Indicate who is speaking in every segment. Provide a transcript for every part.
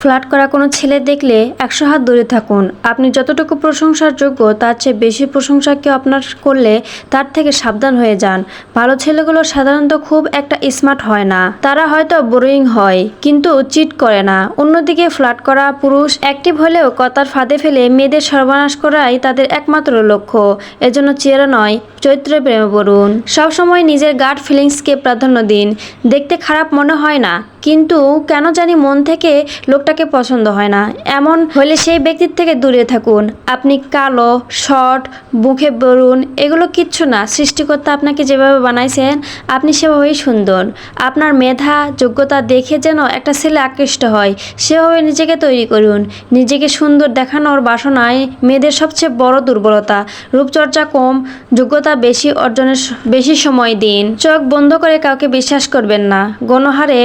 Speaker 1: Flirt করা কোনো ছেলে দেখলে একশো হাত দূরে থাকুন। আপনি যতটুকু প্রশংসার যোগ্য, তার চেয়ে বেশি প্রশংসা কেউ আপনার করলে তার থেকে সাবধান হয়ে যান। ভালো ছেলেগুলো সাধারণত খুব একটা স্মার্ট হয় না। তারা হয়তো বোরিং হয়, কিন্তু চিট করে না। অন্যদিকে ফ্লার্ট করা পুরুষ অ্যাক্টিভ হলেও কথার ফাঁদে ফেলে মেয়েদের সর্বনাশ করাই তাদের একমাত্র লক্ষ্য। এজন্য চেহারা নয় চরিত্রে প্রেমে পড়ুন। সবসময় নিজের গার্ড ফিলিংসকে প্রাধান্য দিন। দেখতে খারাপ মনে হয় না কিন্তু কেন জানি মন থেকে লোকটাকে পছন্দ হয় না। এমন হলে সেই ব্যক্তির থেকে দূরে থাকুন। আপনি কালো, শর্ট মুখে বরুণ, এগুলো কিচ্ছু না। সৃষ্টিকর্তা আপনাকে যেভাবে বানাইছেন, আপনি সেভাবেই সুন্দর। আপনার মেধা, যোগ্যতা দেখে যেন একটা ছেলে আকৃষ্ট হয়, সেভাবে নিজেকে তৈরি করুন। নিজেকে সুন্দর দেখানোর বাসনায় মেয়েদের সবচেয়ে বড় দুর্বলতা। রূপচর্চা কম, যোগ্যতা বেশি অর্জনের বেশি সময় দিন। চোখ বন্ধ করে কাউকে বিশ্বাস করবেন না। গণহারে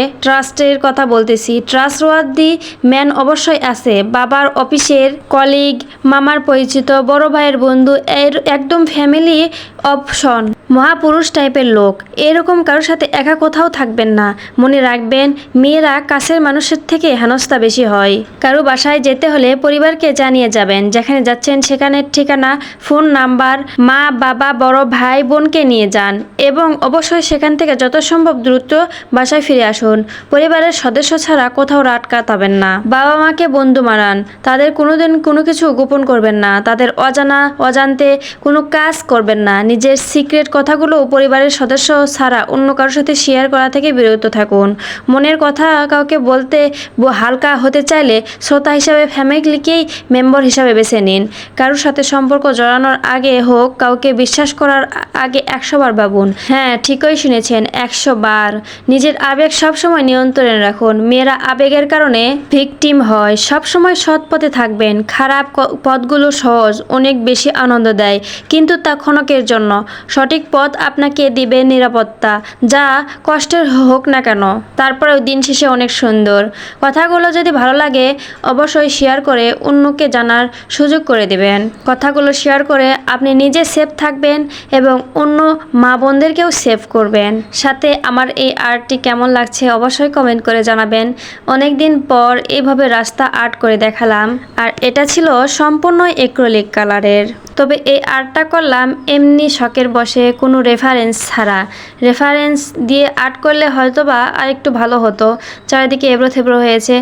Speaker 1: ট্রাস্টের কথা বলতেছি। ট্রাস্ট ওয়ার্দি ম্যান অবশ্যই আছে। বাবার অফিসের কলিগ, মামার পরিচিত, বড় ভাইয়ের বন্ধু, এর একদম ফ্যামিলি অপশন মহাপুরুষ টাইপের লোক। এরকম কারোর সাথে একা কোথাও থাকবেন না। মনে রাখবেন, মেয়েরা কাছের মানুষের থেকে হেনস্থা বেশি হয়। কারও বাসায় যেতে হলে পরিবারকে জানিয়ে যাবেন, যেখানে যাচ্ছেন সেখানের ঠিকানা, ফোন নাম্বার, মা, বাবা, বড় ভাই, বোনকে নিয়ে যান এবং অবশ্যই সেখান থেকে যত সম্ভব দ্রুত বাসায় ফিরে আসুন। পরিবারের সদস্য ছাড়া কোথাও রাত কাটাবেন না। বাবা মাকে বন্ধু মারান তাদের কোনোদিন কোনো কিছু গোপন করবেন না। তাদের অজানা, অজান্তে কোনো কাজ করবেন না। নিজের সিক্রেট কথাগুলো পরিবারের সদস্য ছাড়া অন্য কারোর সাথে শেয়ার করা থেকে বিরত থাকুন। মনের কথা কাউকে বলতে হালকা হতে চাইলে শ্রোতা হিসাবে ফ্যামিলিকেই মেম্বার হিসাবে বেছে নিন। কারোর সাথে সম্পর্ক জড়ানোর আগে হোক, কাউকে বিশ্বাস করার আগে একশো বার ভাবুন। হ্যাঁ ঠিকই শুনেছেন, একশো বার। নিজের আবেগ সবসময় নিয়ন্ত্রণে রাখুন। মেয়েরা আবেগের কারণে ভিকটিম হয়। সবসময় সৎ পথে থাকবেন। খারাপ পথগুলো সহজ, অনেক বেশি আনন্দ দেয়। কিন্তু তা ক্ষণকের জন্য। সঠিক পথ আপনাকে দিবে নিরাপত্তা, যা কষ্টের হোক না কেন। তারপরেও দিন শেষে অনেক সুন্দর। কথাগুলো যদি ভালো লাগে, অবশ্যই শেয়ার করে অন্যকে জানার সুযোগ করে দেবেন। কথাগুলো শেয়ার করে আপনি নিজে সেফ থাকবেন এবং অন্য মা বোনদেরকেও সেভ করবেন। সাথে আমার এই আর্টটি কেমন লাগছে অবশ্যই কমেন্ট করে জানাবেন। অনেক দিন পর এইভাবে রাস্তা আর্ট করে দেখালাম। আর এটা ছিল সম্পূর্ণ এক্রোলিক কালারের তবে এই আর্টটা করলাম এমনি শখের বসে, কোনো রেফারেন্স ছাড়া। রেফারেন্স দিয়ে আর্ট করলে হয়তো বা আর একটু ভালো হতো। চারিদিকে এবড়ো থেবড়ো হয়েছে।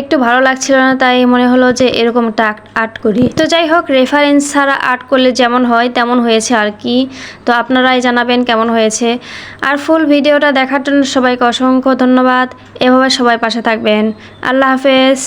Speaker 1: একটু ভালো লাগছিল না, তাই মনে হলো যে এরকম একটা আর্ট করি। তো যাই হোক রেফারেন্স ছাড়া আর্ট করলে যেমন হয়, তেমন হয়েছে আর কি। তো আপনারাই জানাবেন কেমন হয়েছে। আর ফুল ভিডিওটা দেখার জন্য সবাইকে অসংখ্য ধন্যবাদ। এভাবে সবাই পাশে থাকবেন। আল্লাহ হাফেজ।